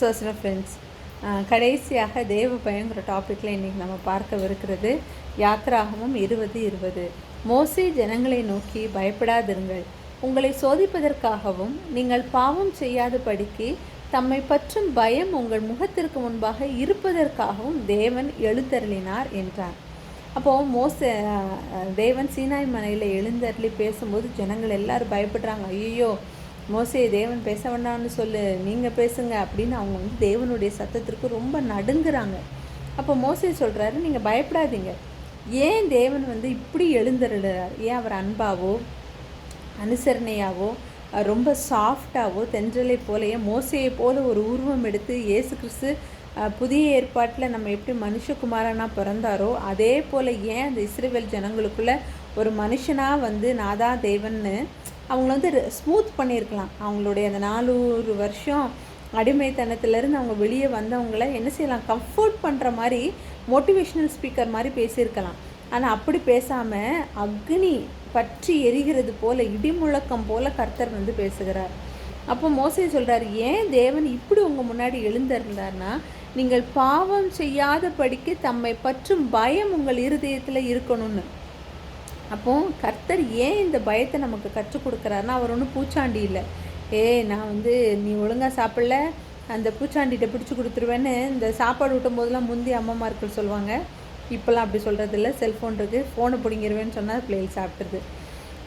சோசன friends கடைசியாக தேவ பயங்கிற டாப்பிக்கில் இன்றைக்கி நம்ம பார்க்கவிருக்கிறது யாத்திராகமும் இருபது இருபது. மோசே ஜனங்களை நோக்கி பயப்படாதிருங்கள். உங்களை சோதிப்பதற்காகவும் நீங்கள் பாவம் செய்யாதபடிக்கு தம்மை பற்றும் பயம் உங்கள் முகத்திற்கு முன்பாக இருப்பதற்காகவும் தேவன் எழுந்தருளினார் என்றார். அப்போது மோச தேவன் சீனாய் மலையில் எழுந்தருளி பேசும்போது ஜனங்கள் எல்லாரும் பயப்படுறாங்க. ஐயோ மோசே தேவன் பேச வேண்டாம்னு சொல்லு. நீங்கள் பேசுங்க. அப்படின்னு அவங்க வந்து தேவனுடைய சத்தத்திற்கு ரொம்ப நடுங்குறாங்க. அப்போ மோசே சொல்கிறாரு நீங்கள் பயப்படாதீங்க. ஏன் தேவன் வந்து இப்படி எழுந்தருளுறார்? ஏன் அவர் அன்பாவோ அனுசரணையாவோ ரொம்ப சாஃப்டாவோ தென்றலை போலயே மோசையை போல ஒரு உருவம் எடுத்து இயேசு கிறிஸ்து புதிய ஏற்பாட்டில் நம்ம எப்படி மனுஷகுமாரனா பிறந்தாரோ அதே போல் ஏன் அந்த இஸ்ரேவேல் ஜனங்களுக்குள்ள ஒரு மனுஷனாக வந்து நாதா தேவன்னு அவங்கள வந்து ஸ்மூத் பண்ணியிருக்கலாம். அவங்களுடைய அந்த நானூறு வருஷம் அடிமைத்தனத்திலேருந்து அவங்க வெளியே வந்தவங்கள என்ன செய்யலாம்? கம்ஃபர்ட் பண்ணுற மாதிரி மோட்டிவேஷ்னல் ஸ்பீக்கர் மாதிரி பேசியிருக்கலாம். ஆனால் அப்படி பேசாமல் அக்னி பற்றி எரிகிறது போல் இடிமுழக்கம் போல் கர்த்தர் வந்து பேசுகிறார். அப்போ மோசை சொல்கிறார் ஏன் தேவன் இப்படி உங்கள் முன்னாடி எழுந்திருந்தார்னா நீங்கள் பாவம் செய்யாதபடிக்கு தம்மை பற்றும் பயம் உங்கள் இருதயத்தில் இருக்கணும்னு. அப்போ கர்த்தர் ஏன் இந்த பயத்தை நமக்கு கற்றுக் கொடுக்குறாருன்னா அவர் ஒன்றும் பூச்சாண்டி இல்லை. ஏய் நான் வந்து நீ ஒழுங்காக சாப்பிடல அந்த பூச்சாண்டிகிட்ட பிடிச்சி கொடுத்துருவேன்னு இந்த சாப்பாடு ஊட்டும் போதெல்லாம் முந்தி அம்மாமார்கள் சொல்லுவாங்க. இப்போல்லாம் அப்படி சொல்கிறது இல்லை. செல்ஃபோன் இருக்குது ஃபோனை பிடிங்கிருவேன்னு சொன்னால் பிள்ளைகள் சாப்பிட்ருது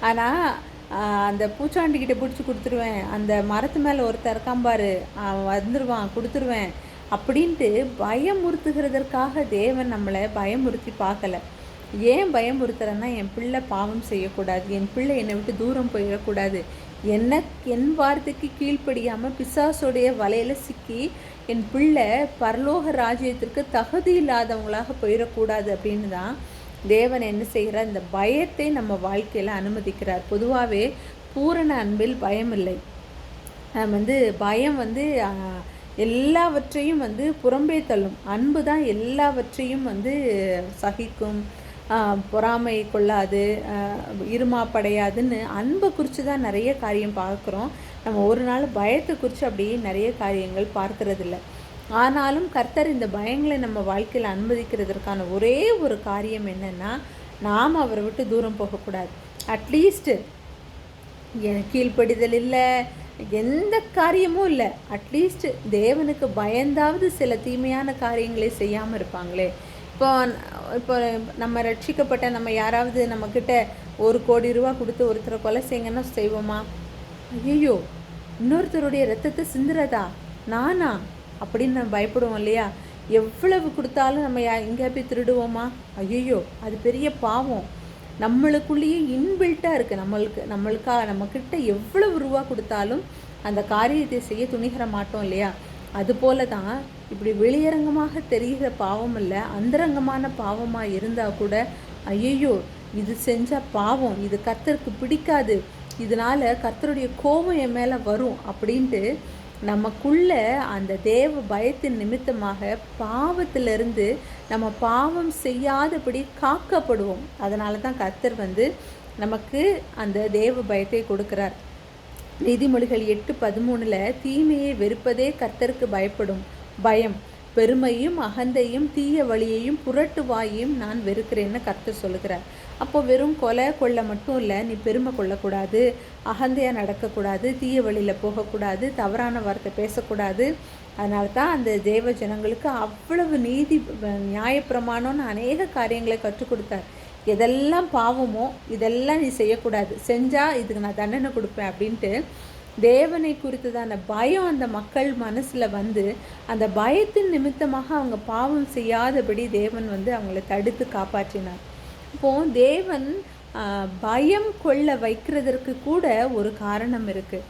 ஆனால் அந்த பூச்சாண்டிக்கிட்ட பிடிச்சி கொடுத்துருவேன். அந்த மரத்து மேலே ஒருத்தர் இருக்கான் அவன் வந்துடுவான் கொடுத்துருவேன் அப்படின்ட்டு பயமுறுத்துகிறதற்காக தேவன் நம்மளை பயமுறுத்தி பார்க்கல. ஏன் பயமுறுத்துறேன்னா என் பிள்ளை பாவம் செய்யக்கூடாது. என் பிள்ளை என்னை விட்டு தூரம் போயிடக்கூடாது. என்ன என் வார்த்தைக்கு கீழ்ப்படியாமல் பிசாசுடைய வலையில் சிக்கி என் பிள்ளை பரலோக ராஜ்யத்திற்கு தகுதி இல்லாதவங்களாக போயிடக்கூடாது அப்படின்னு தான் தேவன் என்ன செய்கிறார்? இந்த பயத்தை நம்ம வாழ்க்கையில் அனுமதிக்கிறார். பொதுவாகவே பூரண அன்பில் பயம் இல்லை வந்து பயம் வந்து எல்லாவற்றையும் வந்து புறம்பே தள்ளும். அன்பு தான் எல்லாவற்றையும் வந்து சகிக்கும். பொறாமை கொள்ளாது இருமாப்படையாதுன்னு அன்பை குறித்து தான் நிறைய காரியம் பார்க்குறோம். நம்ம ஒரு நாள் பயத்தை குறித்து அப்படியே நிறைய காரியங்கள் பார்க்கறதில்ல. ஆனாலும் கர்த்தர் இந்த பயங்களை நம்ம வாழ்க்கையில் அனுமதிக்கிறதுக்கான ஒரே ஒரு காரியம் என்னென்னா நாம் அவரை விட்டு தூரம் போகக்கூடாது. அட்லீஸ்ட்டு எ- கீழ்ப்படிதல் இல்லை எந்த காரியமும் இல்லை. அட்லீஸ்ட் தேவனுக்கு பயந்தாவது சில தீமையான காரியங்களை செய்யாமல் இருப்பாங்களே. இப்போ இப்போ நம்ம ரட்சிக்கப்பட்ட நம்ம யாராவது நம்மக்கிட்ட ஒரு கோடி ரூபா கொடுத்து ஒருத்தரை கொலை செய்யுங்கன்னா செய்வோமா? ஐயோ இன்னொருத்தருடைய ரத்தத்தை சிந்துறதா? நானா? அப்படின்னு நம்ம பயப்படுவோம் இல்லையா? எவ்வளவு கொடுத்தாலும் நம்ம யா எங்கேயா போய் திருடுவோமா? ஐயோ அது பெரிய பாவம். நம்மளுக்குள்ளேயே இன்பில்ட்டாக இருக்குது நம்மளுக்கு நம்மளுக்கா நம்மக்கிட்ட எவ்வளவு ரூபா கொடுத்தாலும் அந்த காரியத்தை செய்ய துணிகர மாட்டோம் இல்லையா? அதுபோல தான் இப்படி வெளியரங்கமாக தெரிகிற பாவம் இல்லை அந்தரங்கமான பாவமாக இருந்தால் கூட ஐயையோ இது செஞ்சால் பாவம் இது கர்த்தருக்கு பிடிக்காது இதனால் கர்த்தருடைய கோபம் என் மேலே வரும் அப்படின்ட்டு நமக்குள்ள அந்த தேவ பயத்தின் நிமித்தமாக பாவத்திலிருந்து நம்ம பாவம் செய்யாதபடி காக்கப்படுவோம். அதனால தான் கர்த்தர் வந்து நமக்கு அந்த தேவ பயத்தை கொடுக்கிறார். நீதிமொழிகள் எட்டு பதிமூணில் தீமையை வெறுப்பதே கர்த்தருக்கு பயப்படும். பயம். பெருமையும் அகந்தையும் தீய வழியையும் புரட்டு வாயையும் நான் வெறுக்கிறேன்னு கர்த்தர் சொல்லுகிறார். அப்போ வெறும் கொலை கொள்ள மட்டும் இல்லை நீ பெருமை கொள்ளக்கூடாது அகந்தையாக நடக்கக்கூடாது தீய வழியில் போகக்கூடாது தவறான வார்த்தை பேசக்கூடாது. அதனால தான் அந்த தேவ ஜனங்களுக்கு அவ்வளவு நீதி நியாயப்பிரமாணம்னு அநேக காரியங்களை கற்றுக் கொடுத்தார். எதெல்லாம் பாவமோ இதெல்லாம் நீ செய்யக்கூடாது. செஞ்சால் இதுக்கு நான் தண்டனை கொடுப்பேன் அப்படின்ட்டு தேவனை குறித்ததான பயம் அந்த மக்கள் மனசில் வந்து அந்த பயத்தின் நிமித்தமாக அவங்க பாவம் செய்யாதபடி தேவன் வந்து அவங்கள தடுத்து காப்பாற்றினார். இப்போ தேவன் பயம் கொள்ள வைக்கிறதற்கு கூட ஒரு காரணம் இருக்குது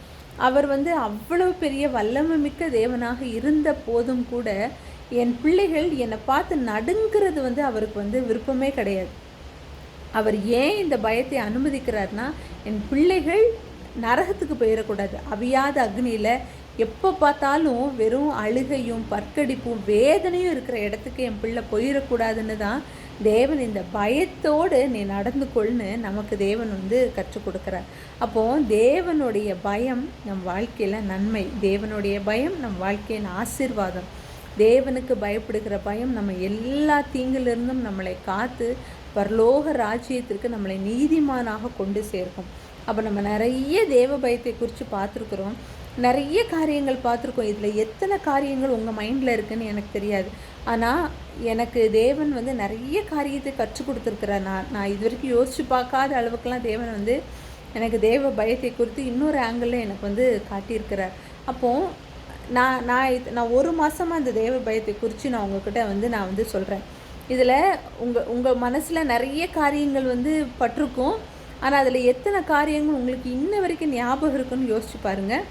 அவர் வந்து அவ்வளவு பெரிய வல்லமை மிக்க தேவனாக இருந்த போதும் கூட என் பிள்ளைகள் என்னை பார்த்து நடுங்கிறது வந்து அவருக்கு வந்து விருப்பமே கிடையாது. அவர் ஏன் இந்த பயத்தை அனுமதிக்கிறார்னா என் பிள்ளைகள் நரகத்துக்கு போயிடக்கூடாது. அவியாத அக்னியில் எப்போ பார்த்தாலும் வெறும் அழுகையும் பற்கடிப்பும் வேதனையும் இருக்கிற இடத்துக்கு என் பிள்ளை போயிடக்கூடாதுன்னு தான் தேவன் இந்த பயத்தோடு நீ நடந்து கொள்னு நமக்கு தேவன் வந்து கற்றுக் கொடுக்குறார். அப்போது தேவனுடைய பயம் நம் வாழ்க்கையில் நன்மை. தேவனுடைய பயம் நம் வாழ்க்கையின் ஆசீர்வாதம். தேவனுக்கு பயப்படுகிற பயம் நம்ம எல்லா தீங்கிலிருந்தும் நம்மளை காத்து பரலோக ராஜ்யத்திற்கு நம்மளை நீதிமானாக கொண்டு சேர்க்கும். அப்போ நம்ம நிறைய தேவ பயத்தை குறித்து பார்த்துருக்குறோம். நிறைய காரியங்கள் பார்த்துருக்கோம். இதில் எத்தனை காரியங்கள் உங்கள் மைண்டில் இருக்குன்னு எனக்கு தெரியாது. ஆனால் எனக்கு தேவன் வந்து நிறைய காரியத்தை கற்றுக் கொடுத்துருக்குறார். நான் நான் இது வரைக்கும் யோசித்து பார்க்காத அளவுக்குலாம் தேவன் வந்து எனக்கு தேவ பயத்தை குறித்து இன்னொரு ஆங்கிளில் எனக்கு வந்து காட்டியிருக்கிறார். அப்போது நான் நான் இது நான் ஒரு மாதமாக அந்த தேவ பயத்தை குறித்து நான் உங்ககிட்ட வந்து நான் வந்து சொல்கிறேன் இதில் உங்கள் உங்கள் மனசில் நிறைய காரியங்கள் வந்து பட்டிருக்கும். ஆனால் அதில் எத்தனை காரியங்கள் உங்களுக்கு இன்ன வரைக்கும் ஞாபகம் இருக்குன்னு யோசிச்சு பாருங்கள்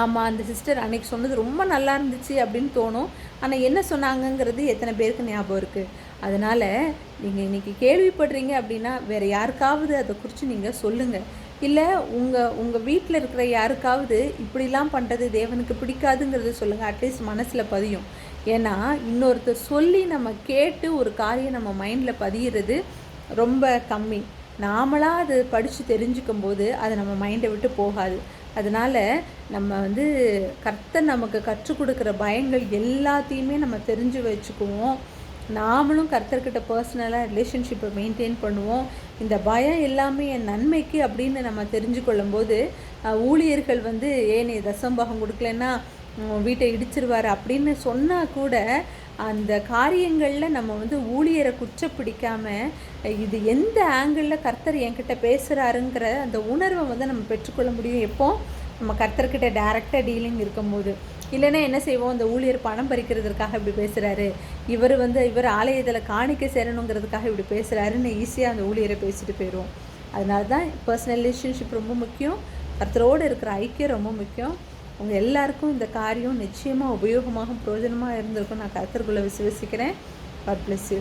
ஆமாம் அந்த சிஸ்டர் அன்னைக்கு சொன்னது ரொம்ப நல்லா இருந்துச்சு அப்படின்னு தோணும். ஆனால் என்ன சொன்னாங்கங்கிறது எத்தனை பேருக்கு ஞாபகம் இருக்குது அதனால் நீங்கள் இன்றைக்கி கேள்விப்படுறீங்க அப்படின்னா வேறு யாருக்காவது அதை குறித்து நீங்கள் சொல்லுங்கள் இல்லை உங்கள் உங்கள் வீட்டில் இருக்கிற யாருக்காவது இப்படிலாம் பண்ணுறது தேவனுக்கு பிடிக்காதுங்கிறத சொல்லுங்கள் அட்லீஸ்ட் மனசில் பதியும். ஏன்னா இன்னொருத்தர் சொல்லி நம்ம கேட்டு ஒரு காரியம் நம்ம மைண்டில் பதிகிறது ரொம்ப கம்மி. நாமளாக அது படித்து தெரிஞ்சுக்கும் போது அது நம்ம மைண்டை விட்டு போகாது. அதனால் நம்ம வந்து கர்த்தர் நமக்கு கற்றுக் கொடுக்குற பயங்கள் எல்லாத்தையுமே நம்ம தெரிஞ்சு வச்சுக்குவோம். நாமளும் கர்த்தர்கிட்ட பர்சனலாக ரிலேஷன்ஷிப்பை மெயின்டைன் பண்ணுவோம். இந்த பயம் எல்லாமே என் நன்மைக்கு அப்படின்னு நம்ம தெரிஞ்சு கொள்ளும்போது ஊழியர்கள் வந்து ஏன் நீ தசம்பாகம் கொடுக்கலன்னா வீட்டை இடிச்சிருவார்? அப்படின்னு சொன்னால் கூட அந்த காரியங்களில் நம்ம வந்து ஊழியரை குற்றப்பிடிக்காமல் இது எந்த ஆங்கிளில் கர்த்தர் என்கிட்ட பேசுகிறாருங்கிற அந்த உணர்வை வந்து நம்ம பெற்றுக்கொள்ள முடியும். எப்போ? நம்ம கர்த்தர்கிட்ட டேரெக்டாக டீலிங் இருக்கும்போது. இல்லைன்னா என்ன செய்வோம்? இந்த ஊழியர் பணம் பறிக்கிறதுக்காக இப்படி பேசுகிறாரு இவர் வந்து இவர் ஆலயத்தில் காணிக்க சேரணுங்கிறதுக்காக இப்படி பேசுகிறாருன்னு ஈஸியாக அந்த ஊழியரை பேசிட்டு போயிடுவோம். அதனால தான் பர்சனல் ரிலேஷன்ஷிப் ரொம்ப முக்கியம். கர்த்தரோடு இருக்கிற ஐக்கியம் ரொம்ப முக்கியம். உங்கள் எல்லாருக்கும் இந்த காரியம் நிச்சயமாக உபயோகமாகவும் பிரயோஜனமாக இருந்திருக்கும். நான் கருத்தருக்குள்ளே விசுவசிக்கிறேன். God bless you